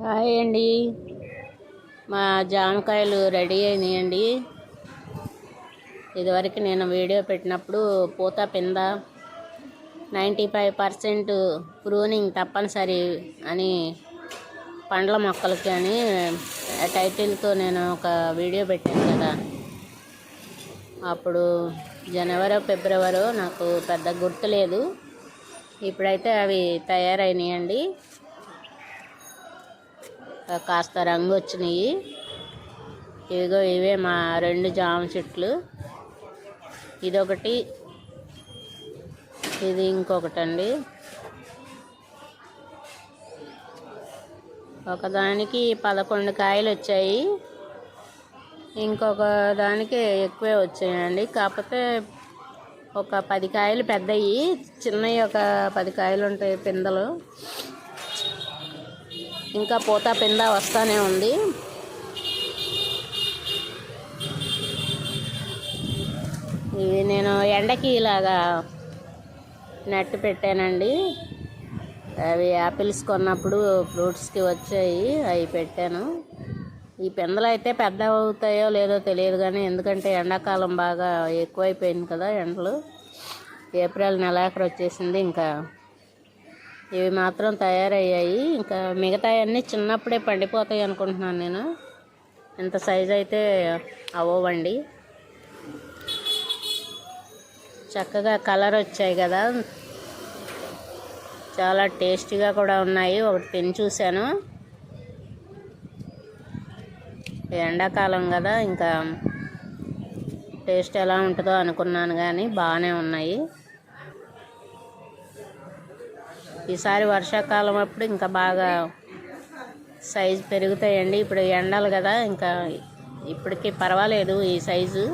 Hi అండి. మా జామకాయలు రెడీ అయినాయండి. ఇదివరకు నేను వీడియో పెట్టినప్పుడు పూత పింద నైంటీ ఫైవ్ పర్సెంట్ ప్రూనింగ్ తప్పనిసరి అని పండ్ల మొక్కలకి అని టైటిల్తో నేను ఒక వీడియో పెట్టాను కదా. అప్పుడు జనవరి ఫిబ్రవరి నాకు పెద్ద గుర్తులేదు ఇప్పుడైతే అవి తయారైనాయండి. కాస్త రంగు వచ్చినాయి. ఇదిగో ఇవే మా రెండు జామ చెట్లు. ఇదొకటి. ఇది ఇంకొకటండి. ఒకదానికి పదకొండు కాయలు వచ్చాయి. ఇంకొక దానికి ఎక్కువే వచ్చాయండి. కాకపోతే ఒక పది కాయలు పెద్దవి చిన్నవి ఒక పది కాయలు ఉంటాయి పిందలు. ఇంకా పూత పింద వస్తానే ఉంది. ఇవి నేను ఎండకి ఇలాగా నెట్ పెట్టానండి. అవి యాపిల్స్ కొన్నప్పుడు ఫ్రూట్స్కి వచ్చాయి అవి పెట్టాను. ఈ పిందలు అయితే పెద్ద అవుతాయో లేదో తెలియదు కానీ ఎందుకంటే ఎండాకాలం బాగా ఎక్కువైపోయింది కదా ఎండలు. ఏప్రిల్ నెలాఖరు వచ్చేసింది ఇంకా ఇవి మాత్రం తయారయ్యాయి. ఇంకా మిగతా అన్నీ చిన్నప్పుడే పండిపోతాయి అనుకుంటున్నాను నేను. ఇంత సైజ్ అయితే అవ్వండి చక్కగా కలర్ వచ్చాయి కదా. చాలా టేస్టీగా కూడా ఉన్నాయి. ఒకటి తిని చూశాను. ఎండాకాలం కదా ఇంకా టేస్ట్ ఎలా ఉంటుందో అనుకున్నాను కానీ బాగానే ఉన్నాయి. ఈసారి వర్షాకాలం అప్పుడు ఇంకా బాగా సైజు పెరుగుతాయండి. ఇప్పుడు ఎండలు కదా ఇంకా ఇప్పటికి పర్వాలేదు ఈ సైజు.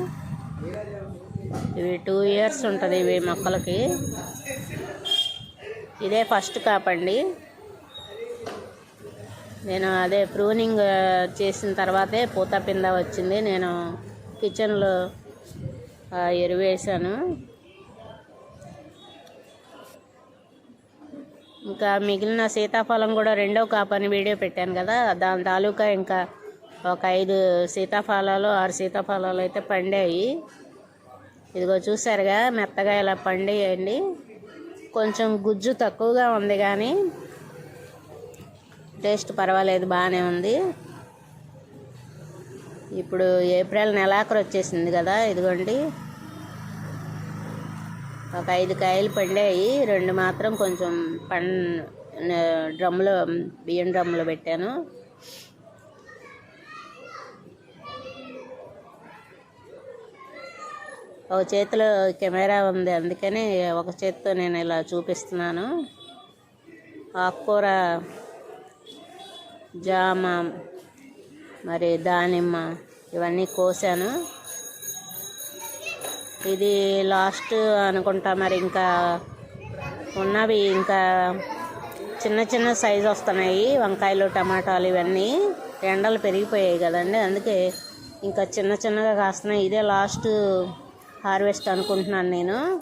ఇవి టూ ఇయర్స్ ఉంటుంది ఇవి మొక్కలకి. ఇదే ఫస్ట్ కాపండి నేను అదే ప్రూనింగ్ చేసిన తర్వాతే పూత పింద వచ్చింది. నేను కిచెన్లో ఎరువేశాను ఇంకా మిగిలిన సీతాఫలం కూడా రెండో కాపని వీడియో పెట్టాను కదా దాని తాలూకా ఇంకా ఒక ఐదు సీతాఫలాలు ఆరు సీతాఫలాలు అయితే పండాయి. ఇదిగో చూసారుగా మెత్తగా ఇలా పండేయండి. కొంచెం గుజ్జు తక్కువగా ఉంది కానీ టేస్ట్ పర్వాలేదు బాగానే ఉంది. ఇప్పుడు ఏప్రిల్ నెలాఖరు వచ్చేసింది కదా ఇదిగోండి. ఒక ఐదు కాయలు పండాయి. రెండు మాత్రం కొంచెం పం డ్రమ్లో బియ్యం డ్రమ్లో పెట్టాను. ఒక చేతిలో కెమెరా ఉంది. అందుకని ఒక చేతితో నేను ఇలా చూపిస్తున్నాను. ఆకుకూర జామ మరి దానిమ్మ ఇవన్నీ కోసాను. ఇది లాస్ట్ అనుకుంటా మరి ఇంకా ఉన్నవి ఇంకా చిన్న చిన్న సైజు వస్తున్నాయి. వంకాయలు టమాటాలు ఇవన్నీ ఎండలు పెరిగిపోయాయి కదండి. అందుకే ఇంకా చిన్న చిన్నగా కాస్తున్నాయి. ఇదే లాస్ట్ హార్వెస్ట్ అనుకుంటున్నాను నేను.